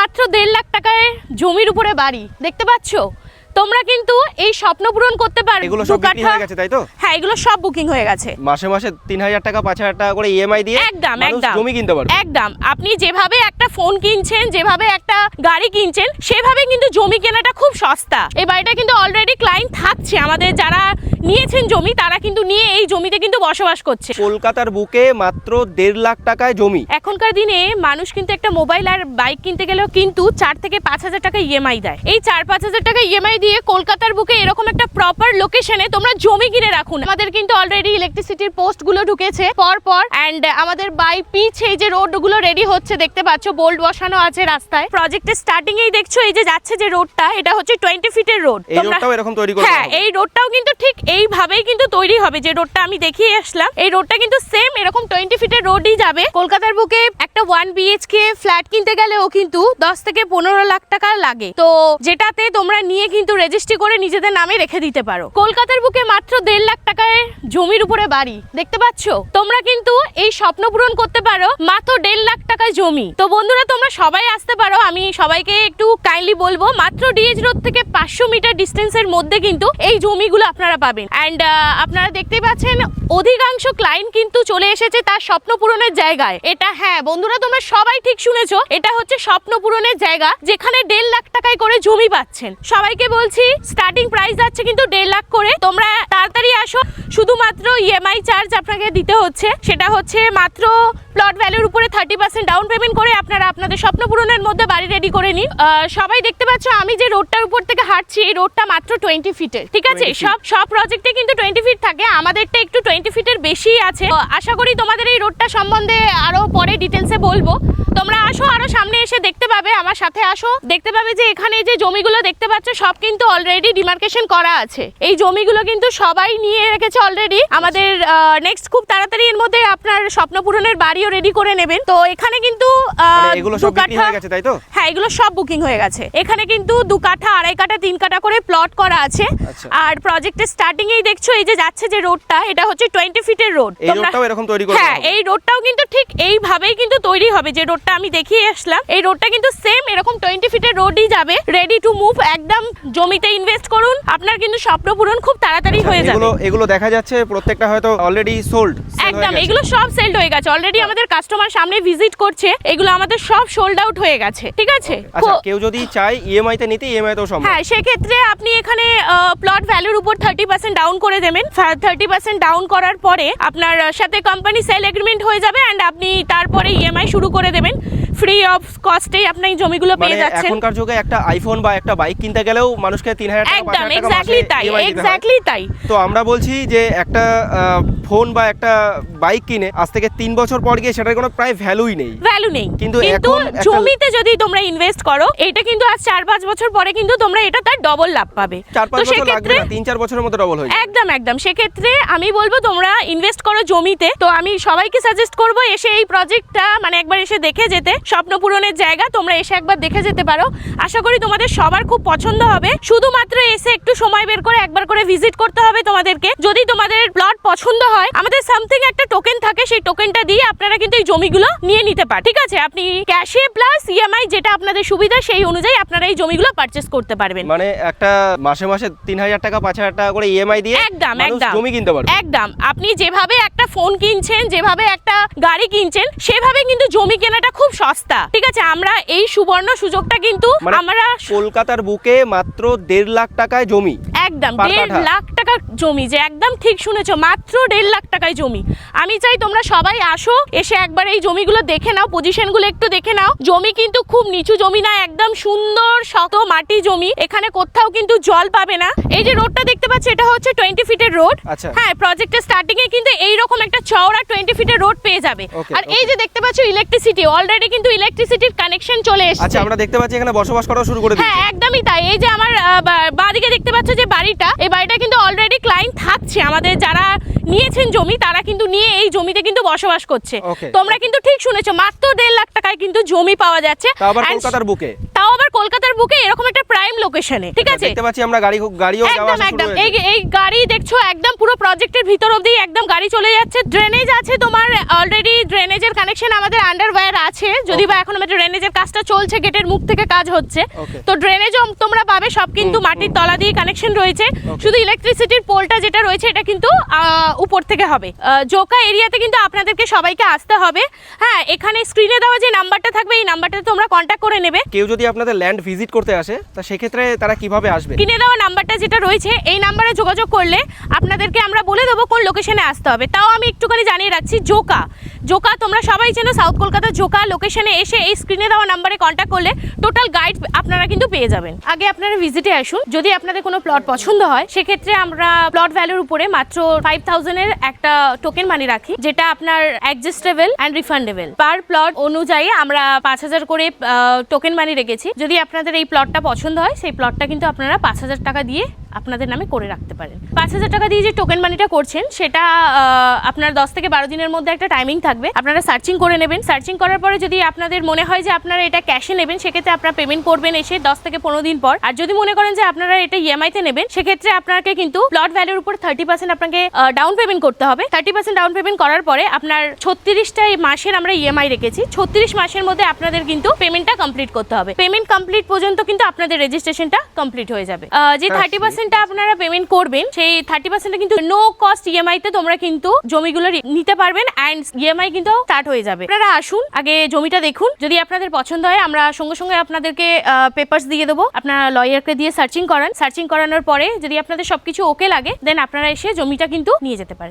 মাত্র দেড় লাখ টাকায় জমির উপরে বাড়ি। দেখতে পাচ্ছ? তোমরা কিন্তু এই স্বপ্ন পূরণ করতে পারো এগুলো সব কাঠা- হয়ে গেছে তাই তো? হ্যাঁ এগুলো সব বুকিং হয়ে গেছে। মাসে মাসে তিন হাজার টাকা পাঁচ হাজার টাকা করে ইএমআই দিয়ে একদম একদম। জমি কিনতে পারবে। একদম। আপনি যেভাবে একটা ফোন কিনছেন যেভাবে একটা গাড়ি কিনছেন সেভাবে কিন্তু জমি কেনাটা খুব সস্তা। এই বাড়িটা কিন্তু অলরেডি ক্লায়েন্ট থাকছে। আমাদের যারা নিয়েছেন জমি তারা কিন্তু নিয়ে এই জমিতে কিন্তু বসবাস করছে। কলকাতার বুকে মাত্র দেড় লাখ টাকায় জমি। এখনকার দিনে মানুষ কিন্তু একটা মোবাইল আর বাইক কিনতে গেলেও কিন্তু চার থেকে পাঁচ হাজার টাকা ইএমআই দেয়। এই চার পাঁচ হাজার টাকা ইএমআই দিয়ে কলকাতার বুকে এরকম একটা প্রপার লোকেশনে তোমরা জমি কিনে রাখুন আমাদের কিন্তু অলরেডি ইলেকট্রিসিটির পোস্টগুলো ঢুকেছে পর পর অ্যান্ড আমাদের বাই পিচ এই যে রোডগুলো রেডি হচ্ছে দেখতে পাচ্ছ বোল্ড বসানো আছে রাস্তায়। প্রজেক্টের স্টার্টিং এই দেখছ এই যে যাচ্ছে যে রোডটা এটা হচ্ছে টোয়েন্টি ফিটের রোড এরকম তৈরি করে হ্যাঁ এই রোডটাও কিন্তু ঠিক এইভাবেই কিন্তু তৈরি হবে যে রোডটা আমি দেখিয়ে আসলাম। এই রোডটা কিন্তু সেম এরকম টোয়েন্টি ফিটের রোডই যাবে। কলকাতার বুকে একটা ওয়ান বিএইচকে ফ্ল্যাট কিনতে গেলেও কিন্তু দশ থেকে পনেরো লাখ টাকা লাগে। তো যেটাতে তোমরা নিয়ে কিন্তু রেজিস্ট্রি করে নিজেদের নামে রেখে দিতে পারো। কলকাতার বুকে মাত্র দেড় লাখ টাকায় জমির উপরে বাড়ি। দেখতে পাচ্ছ? তোমরা কিন্তু এই স্বপ্ন পূরণ করতে পারো মাত্র দেড় লাখ টাকায় জমি। তো বন্ধুরা, তোমরা সবাই আসতে পারো। আমি সবাইকে একটু কাইন্ডলি বলব, মাত্র ডিএচ রোড থেকে পাঁচশো মিটার ডিস্টেন্সের মধ্যে কিন্তু এই জমিগুলো আপনারা পাবেন। অ্যান্ড আপনারা দেখতেই পাচ্ছেন, অধিকাংশ ক্লায়েন্ট কিন্তু চলে এসেছে তার স্বপ্ন পূরণের জায়গায়। এটা হ্যাঁ বন্ধুরা, তোমরা সবাই ঠিক শুনেছো, এটা হচ্ছে স্বপ্ন পূরণের জায়গা যেখানে দেড় লাখ টাকায় করে জমি পাচ্ছেন। সবাইকে বলছি স্টার্টিং প্রাইস যাচ্ছে কিন্তু দেড় লাখ করে। তোমরা তাড়াতাড়ি আসো। শুধুমাত্র ইএমআই চার্জ আপনাকে দিতে হচ্ছে। সেটা হচ্ছে মাত্র প্লট ভ্যালুর উপরে থার্টি পার্সেন্ট ডাউন পেমেন্ট করে আপনারা আপনাদের স্বপ্ন পূরণের মধ্যে বাড়ি রেডি করে নিন। সবাই দেখতে পাচ্ছ আমি যে রোডটার উপর থেকে হাঁটছি এই রোডটা মাত্র টোয়েন্টি ফিটের ঠিক আছে? সব সব প্রজেক্টে কিন্তু টোয়েন্টি ফিট থাকে আমাদেরটা একটু টোয়েন্টি ফিটের বেশি আছে। আশা করি তোমাদের এই রোডটা সম্বন্ধে আরও পরে ডিটেলসে বলব। তোমরা আসো আরও সামনে এসে দেখতে পাবে আমার সাথে আসো। দেখতে পাবে যে এখানে যে জমিগুলো দেখতে পাচ্ছ সব কিন্তু অলরেডি ডিমার্কেশন করা আছে। এই জমিগুলো কিন্তু সবাই নিয়ে রেখেছে অলরেডি আমাদের নেক্সট খুব তাড়াতাড়ি এর মধ্যে আপনার স্বপ্ন পূরণের বাড়িও রেডি করে নেবেন। তো এখানে কিন্তু মানে এগুলো সব বিক্রি হয়ে গেছে তাই তো? হ্যাঁ এগুলো সব বুকিং হয়ে গেছে। এখানে কিন্তু দু কাঠা আড়াই কাঠা তিন কাঠা করে প্লট করা আছে। আচ্ছা। আর প্রজেক্টের স্টার্টিং এই দেখছ এই যে যাচ্ছে যে রোডটা এটা হচ্ছে টোয়েন্টি ফিটের রোড এই রোডটাও এরকম তৈরি করে হ্যাঁ এই রোডটাও কিন্তু ঠিক এইভাবেই কিন্তু তৈরি হবে যে রোডটা আমি দেখিয়ে আসলাম। এই রোডটা কিন্তু সেম এরকম টোয়েন্টি ফিটের রোডই যাবে রেডি টু মুভ একদম জমিতে ইনভেস্ট করুন আপনার কিন্তু স্বপ্ন পূরণ খুব তাড়াতাড়ি হয়ে যাবে। এগুলো দেখা যাচ্ছে প্রত্যেকটা হয়তো অলরেডি সোল্ড একদম এগুলো সব সেলড হয়ে গেছে। অলরেডি আমাদের কাস্টমার সামনে ভিজিট করছে এগুলো আমাদের সব সোল্ড আউট হয়ে গেছে ঠিক আছে? আচ্ছা কেউ যদি চায় ইএমআই তে নিতে ইএমআই তো সম্ভব। হ্যাঁ সেক্ষেত্রে আপনি এখানে প্লট ভ্যালুর উপর থার্টি পার্সেন্ট ডাউন করে দেবেন। থার্টি পার্সেন্ট ডাউন করার পরে আপনার সাথে কোম্পানি সেল এগ্রিমেন্ট হয়ে যাবে অ্যান্ড আপনি তারপরে ইএমআই শুরু করে দেবেন। ফ্রি অফ কস্টেই আপনি জমিগুলো মানে পেয়ে যাচ্ছেন। এখনকার যুগে একটা আইফোন বা একটা বাইক কিনতে গেলেও মানুষকে তিন হাজার টাকা একদম এক্স্যাক্টলি তাই। এক্স্যাক্টলি তাই। তো আমরা বলছি যে একটা ফোন বা একটা বাইক কিনে আজ থেকে তিন বছর পর গিয়ে সেটার কোনো প্রায় ভ্যালুই নেই। ভ্যালু নেই। কিন্তু এখন জমিতে যদি তোমরা ইনভেস্ট করো এটা কিন্তু আজ চার পাঁচ বছর পরে কিন্তু তোমরা এটা তার ডবল লাভ পাবে। চার পাঁচ তো বছর লাগবে সেক্ষেত্রে না তিন চার বছরের মতো ডবল হয়ে যাবে। একদম একদম। সেক্ষেত্রে আমি বলব তোমরা ইনভেস্ট করো জমিতে। তো আমি সবাইকে সাজেস্ট করব এসে এই প্রজেক্টটা মানে একবার এসে দেখে যেতে। স্বপ্ন পূরণের জায়গা তোমরা এসে একবার দেখে যেতে পারো। আশা করি তোমাদের সবার খুব পছন্দ হবে। শুধুমাত্র এসে একটু সময় বের করে একবার করে ভিজিট করতে হবে তোমাদেরকে। যদি তোমাদের প্লট পছন্দ হয় আমাদের সামথিং একটা টোকেন থাকে সেই টোকেনটা দিয়ে আপনারা কিন্তু এই জমিগুলো নিয়ে নিতে পারেন ঠিক আছে? আপনি ক্যাশে প্লাস ইএমআই যেটা আপনাদের সুবিধা সেই অনুযায়ী আপনারা এই জমিগুলো পারচেস করতে পারবেন। মানে একটা মাসে মাসে তিন হাজার টাকা পাঁচ হাজার টাকা করে ইএমআই দিয়ে একদম একদম। জমি কিনতে পারবে। একদম। আপনি যেভাবে একটা ফোন কিনছেন যেভাবে একটা গাড়ি কিনছেন সেভাবে কিন্তু জমি কেনাটা খুব সস্তা। ঠিক আছে আমরা এই সুবর্ণ সুযোগটা কিন্তু মানে আমরা কলকাতার বুকে মাত্র দেড় লাখ টাকায় জমি। একদম দেড় লাখ টাকা জমি যে একদম ঠিক শুনেছো মাত্র দেড় লাখ টাকায় জমি। আমি চাই তোমরা সবাই আসো এসে একবার এই জমিগুলো দেখে নাও পজিশনগুলো একটু দেখে নাও। জমি কিন্তু খুব নিচু জমি না একদম সুন্দর শত মাটি জমি। এখানে কোথাও কিন্তু জল পাবে না। এই যে রোডটা দেখতে পাচ্ছ এটা হচ্ছে টোয়েন্টি ফিটের রোড আচ্ছা। হ্যাঁ প্রজেক্টের স্টার্টিং এ কিন্তু এইরকম একটা চওড়া টোয়েন্টি ফিটের রোড পেয়ে যাবে। আর এই যে দেখতে পাচ্ছ ইলেকট্রিসিটি অলরেডি কিন্তু ইলেকট্রিসিটির কানেকশন চলে আচ্ছা এসেছে আমরা দেখতে পাচ্ছি এখানে বসবাস করা শুরু করে হ্যাঁ একদমই তাই। এই যে আমার আহ, বা- দেখতে পাচ্ছ যে বাড়িটা এই বাড়িটা কিন্তু অলরেডি ক্লায়েন্ট থাকছে। আমাদের যারা নিয়েছেন জমি তারা কিন্তু নিয়ে এই জমিতে কিন্তু বসবাস করছে। তোমরা কিন্তু ঠিক শুনেছো মাত্র দেড় লাখ টাকায় কিন্তু জমি পাওয়া যাচ্ছে। তাও আবার কলকাতার বুকে এরকম একটা প্রাইম লোকেশনে ঠিক আছে? দেখতে পাচ্ছি আমরা গাড়ি গাড়িও যাওয়া একদম। একদম। এই এই গাড়ি দেখছ একদম পুরো প্রজেক্টের ভিতর অবধি একদম গাড়ি চলে যাচ্ছে। ড্রেনেজ আছে তোমার অলরেডি ড্রেনেজের কানেকশন আমাদের আন্ডারওয়্যার আছে। যদি বা এখন আমাদের ড্রেনেজের কাজটা চলছে গেটের মুখ থেকে কাজ হচ্ছে. তো ড্রেনেজও তোমরা পাবে সব কিন্তু মাটির তলা দিয়ে কানেকশন রয়েছে। শুধু ইলেকট্রিসিটির পোলটা যেটা রয়েছে এটা কিন্তু উপর থেকে হবে। জোকা এরিয়াতে কিন্তু আপনাদেরকে সবাইকে আসতে হবে। হ্যাঁ এখানে স্ক্রিনে দেওয়া যে নাম্বারটা থাকবে এই নাম্বারটা তোমরা কন্ট্যাক্ট করে নেবে। কেউ যদি আপনাদের ল্যান্ড ভিজিট করতে আসে, তা সেক্ষেত্রে তারা কীভাবে আসবে? কিনে দেওয়া নাম্বারটা যেটা রয়েছে, এই নাম্বারে যোগাযোগ করলে আপনাদেরকে আমরা বলে দেবো কোন লোকেশনে আসতে হবে। তাও আমি একটুখানি জানিয়ে রাখছি, জোকা। জোকা, তোমরা সবাই চেনো সাউথ কলকাতার জোকা। লোকেশনে এসে এই স্ক্রিনে দেওয়া নাম্বারে কন্ট্যাক্ট করলে টোটাল গাইড আপনারা কিন্তু পেয়ে যাবেন। আগে আপনারা ভিজিটে আসুন। যদি আপনাদের কোনো প্লট পছন্দ হয়, সেক্ষেত্রে আমরা প্লট ভ্যালুর উপরে মাত্র ফাইভ থাউজেন্ডের একটা টোকেন মানি রাখি, যেটা আপনার adjustable and refundable per plot অনুযায়ী আমরা পাঁচ হাজার করে টোকেন মানি রেখেছি। যদি আপনাদের এই প্লটটা পছন্দ হয়, সেই প্লটটা কিন্তু আপনারা পাঁচ হাজার টাকা দিয়ে আপনাদের নামে করে রাখতে পারেন। পাঁচ হাজার টাকা দিয়ে যে টোকেন মানিটা করছেন সেটা আপনার দশ থেকে বারো দিনের মধ্যে একটা টাইমিং থাকবে। আপনারা সার্চিং করে নেবেন। সার্চিং করার পরে যদি আপনাদের মনে হয় যে আপনারা এটা ক্যাশে নেবেন সেক্ষেত্রে আপনারা পেমেন্ট করবেন এসে দশ থেকে পনেরো দিন পর। আর যদি মনে করেন যে আপনারা এটা ইএমআই তে নেবেন সেক্ষেত্রে আপনাকে কিন্তু প্লট ভ্যালুর উপর থার্টি পার্সেন্ট আপনাকে ডাউন পেমেন্ট করতে হবে। থার্টি পার্সেন্ট ডাউন পেমেন্ট করার পরে আপনার ছত্রিশটা মাসের আমরা ইএমআই রেখেছি। ছত্রিশ মাসের মধ্যে আপনাদের কিন্তু পেমেন্টটা কমপ্লিট করতে হবে। পেমেন্ট কমপ্লিট পর্যন্ত কিন্তু আপনাদের রেজিস্ট্রেশনটা কমপ্লিট হয়ে যাবে। যে থার্টি পার্সেন্টটা আপনারা পেমেন্ট করবেন, সেই থার্টি পার্সেন্টটা কিন্তু নো কস্ট ইএমআই তে তোমরা কিন্তু জমিগুলো নিতে পারবেন অ্যান্ড ইএমআই কিন্তু স্টার্ট হয়ে যাবে। আপনারা আসুন, আগে জমিটা দেখুন। যদি আপনাদের পছন্দ হয়, আমরা সঙ্গে সঙ্গে আপনাদেরকে পেপারস দিয়ে দেবো। আপনারা লয়ারকে দিয়ে সার্চিং করান। সার্চিং করানোর পরে যদি আপনাদের সবকিছু ওকে লাগে দেন আপনারা এসে জমিটা কিন্তু নিয়ে যেতে পারেন।